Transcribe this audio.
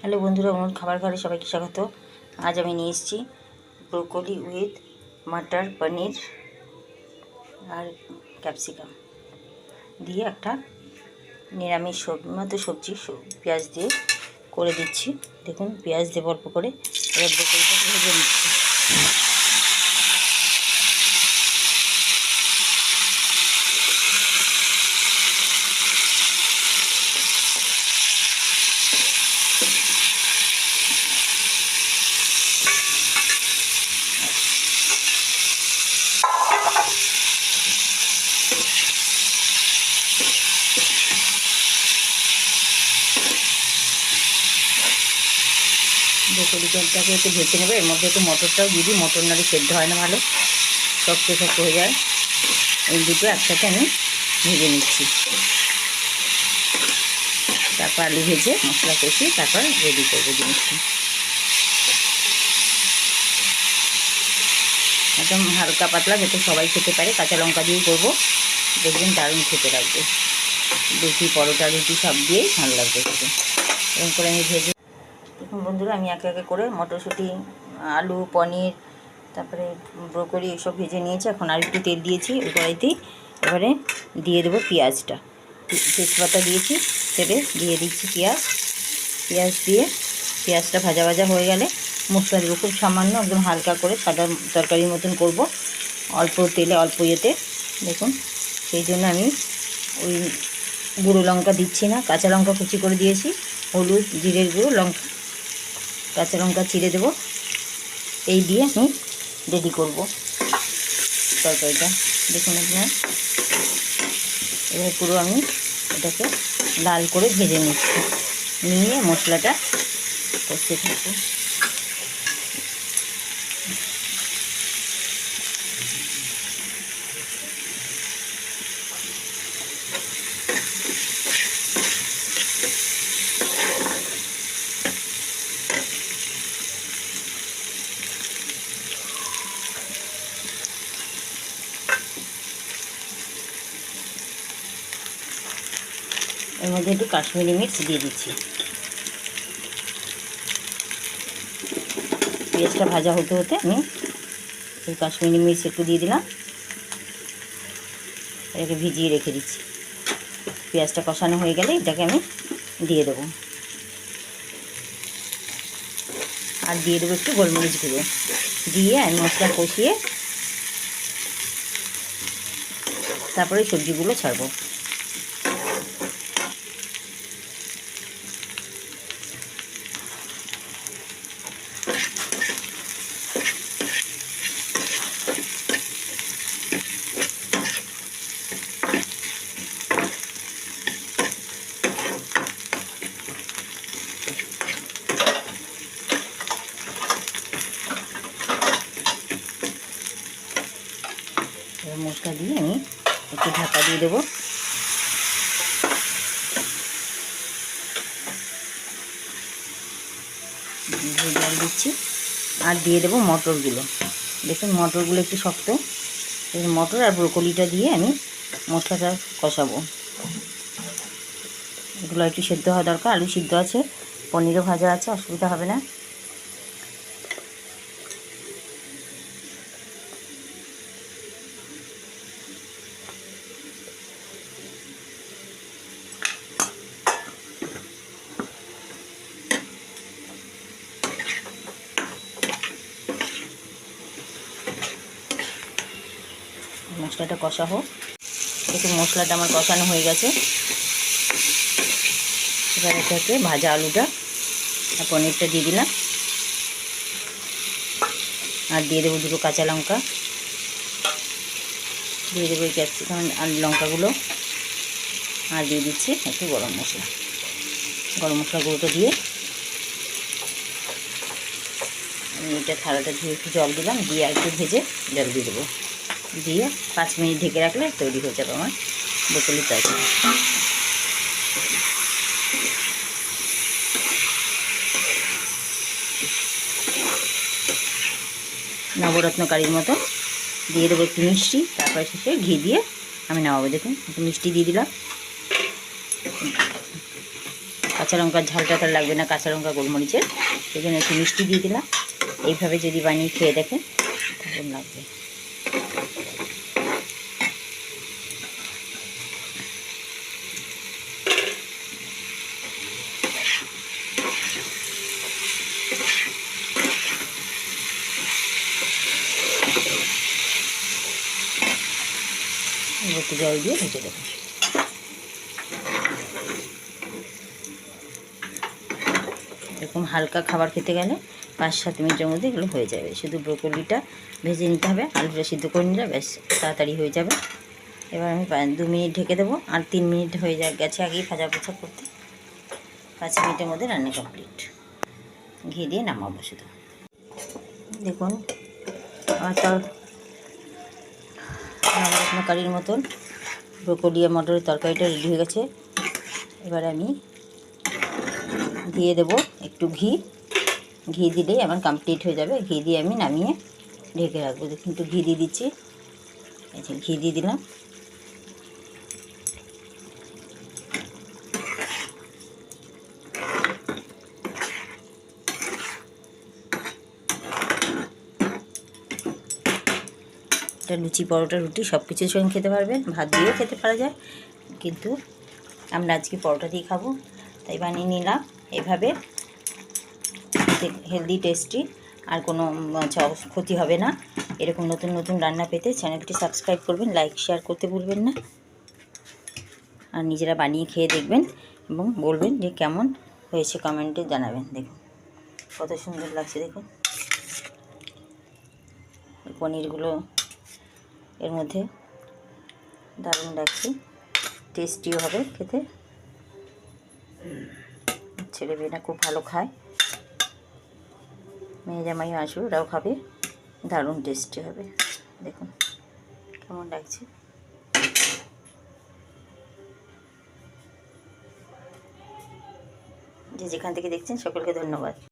Hello বন্ধুরা আমার খাবার ঘরে সবাইকে স্বাগত। আজ আমি নিয়ে এসেছি ব্রোকলি উইথ মাটার পনির আর ক্যাপসিকাম দিয়ে একটা নিরামিষ সবজি মতো সবজি, স- পেঁয়াজ দিয়ে করে দিচ্ছি। দেখুন, পেঁয়াজ দেবো অল্প করে। এবার ব্রোকলিটা ভেজে নিচ্ছি। ব্রোকলিটাকে একটু ভেজে নেবে। এর মধ্যে একটু মটরটাও দিয়ে দিই, মটর নাড়ি সেদ্ধ হয় না ভালো। শক্ত শক্ত হয়ে যায়। এই দুটো একসাথে আমি ভেজে নিচ্ছি। তারপর আলু ভেজে মশলা কষি তারপর রেডি করব জিনিসটা। একদম হালকা পাতলা, যাতে সবাই খেতে পারে। কাঁচা লঙ্কা দিয়েই করব। দেখবেন দারুণ খেতে লাগবে। রুটি, পরোটা, রুটি সব দিয়েই ভালো লাগবে এরকম করে আমি ভেজে বন্ধুরা, আমি একে একে করে মটরশুঁটি, আলু, পনির, তারপরে ব্রোকলি এসব ভেজে নিয়েছি। এখন আর একটু তেল দিয়েছি, ওই কড়াইতেই এবারে দিয়ে দেবো পেঁয়াজটা। তেজপাতা দিয়েছি, তেলে দিয়ে দিচ্ছি পেঁয়াজ। পেঁয়াজ দিয়ে পেঁয়াজটা ভাজা ভাজা হয়ে গেলে মশলা দেবো। খুব সামান্য, একদম হালকা করে সাদা তরকারির মতন করব। অল্প তেলে, অল্প ইয়েতে। দেখুন, সেই জন্য আমি ওই গুঁড়ো লঙ্কা দিচ্ছি না। কাঁচা লঙ্কা কুচি করে দিয়েছি। হলুদ, জিরের গুঁড়ো, লঙ্কা কাঁচা লঙ্কা চিড়ে দেবো। এই দিয়ে আমি রেডি করব তরকারিটা। দেখুন আপনার। এবার পুরো আমি এটাকে লাল করে ভেজে নিচ্ছি। নিয়ে মশলাটা কষতে থাকব। এর মধ্যে একটু কাশ্মীরি মির্চ দিয়ে দিচ্ছি। পেঁয়াজটা ভাজা হতে হতে আমি এই কাশ্মীরি মির্চ একটু দিয়ে দিলাম। এটাকে ভিজিয়ে রেখে দিচ্ছি। পেঁয়াজটা কষানো হয়ে গেলে এটাকে আমি দিয়ে দেবো। আর দিয়ে দেবো একটু গোলমরিচ গুঁড়ো। দিয়ে আমি মশলা কষিয়ে তারপরে সবজিগুলো ছাড়বো এবার মশলা দিয়ে আমি একটু ঢাকা দিয়ে দেবো। জল দিচ্ছি। আর দিয়ে দেবো মটরগুলো। দেখুন, মটরগুলো একটু শক্ত। মটর আর ব্রোকলিটা দিয়ে আমি মশলাটা কষাবো। এগুলো একটু সেদ্ধ হওয়া দরকার। আলু সিদ্ধ আছে, পনিরও ভাজা আছে, অসুবিধা হবে না। মশলাটা কষা হোক দেখুন, মশলাটা আমার কষানো হয়ে গেছে। এবার এটাকে ভাজা আলুটা আর পনিরটা দিয়ে দিলাম। আর দিয়ে দেবো দুটো কাঁচা লঙ্কা। দিয়ে দেবো এই ক্যাপসিকাম আর লঙ্কাগুলো। আর দিয়ে দিচ্ছি একটু গরম মশলা। গরম মশলা গুঁড়োটা দিয়ে আমি এটা থালাটা ধুয়ে একটু জল দিলাম, দিয়ে আর একটু ভেজে জল দিয়ে দেবো। দিয়ে পাঁচ মিনিট ঢেকে রাখলে তৈরি হয়ে যাবে আমার ব্রোকলি তরকারি। নবরত্ন কারির মতো দিয়ে দেবো একটু মিষ্টি, তারপরে শেষে ঘি দিয়ে আমি নামাবো। দেখুন, একটু মিষ্টি দিয়ে দিলাম। কাঁচা কাঁচা লঙ্কার ঝালটা তার লাগবে না, কাঁচা লঙ্কা, গোলমরিচের। সেই জন্য একটু মিষ্টি দিয়ে দিলাম। এইভাবে যদি বানিয়ে খেয়ে দেখেন তখন লাগবে। একটু জল দিয়ে ভেজে দেবো এরকম হালকা খাবার খেতে গেলে পাঁচ সাত মিনিটের মধ্যে এগুলো হয়ে যাবে। শুধু ব্রোকলিটা ভেজে নিতে হবে, আলুটা সিদ্ধ করে নিলে ব্যাস তাড়াতাড়ি হয়ে যাবে। এবার আমি দু মিনিট ঢেকে দেবো, আর তিন মিনিট হয়ে যা গেছে আগেই ভাজা পোছা করতে। পাঁচ মিনিটের মধ্যে রান্না কমপ্লিট ঘি দিয়ে নামাবো শুধু। দেখুন, আমার তর নবরত্ন কারির মতন ব্রোকলি মটরের তরকারিটা রেডি হয়ে গেছে। এবার আমি দিয়ে দেব একটু ঘি। ঘি দিলেই আমার কমপ্লিট হয়ে যাবে। ঘি দিয়ে আমি নামিয়ে ঢেকে রাখব। কিন্তু ঘি দিয়ে দিচ্ছি। এই যে ঘি দিয়ে দিলাম। এটা লুচি, পরোটা, রুটি সব কিছুর সঙ্গে খেতে পারবেন ভাত দিয়েও খেতে পারা যায়। কিন্তু আমরা আজকে পরোটা দিয়ে খাব। তাই বানিয়ে নিলাম। এভাবে হেলদি টেস্টি আর কোনো ক্ষতি হবে না। এরকম নতুন নতুন রান্না পেতে চ্যানেলটি সাবস্ক্রাইব করবেন, লাইক শেয়ার করতে ভুলবেন না। আর নিজেরা বানিয়ে খেয়ে দেখবেন এবং বলবেন যে কেমন হয়েছে কমেন্টে জানাবেন। দেখুন, কত সুন্দর লাগছে, দেখুন। পনিরগুলো এর মধ্যে দারুণ লাগছে। টেস্টিও হবে খেতে। ছেলে মেয়েরা খুব ভালো খায়। মেয়ে জামাই আসবে ওরাও খাবে। দারুণ টেস্টি হবে। দেখুন কেমন লাগছে। যে যেখান থেকে দেখছেন, সকলকে ধন্যবাদ।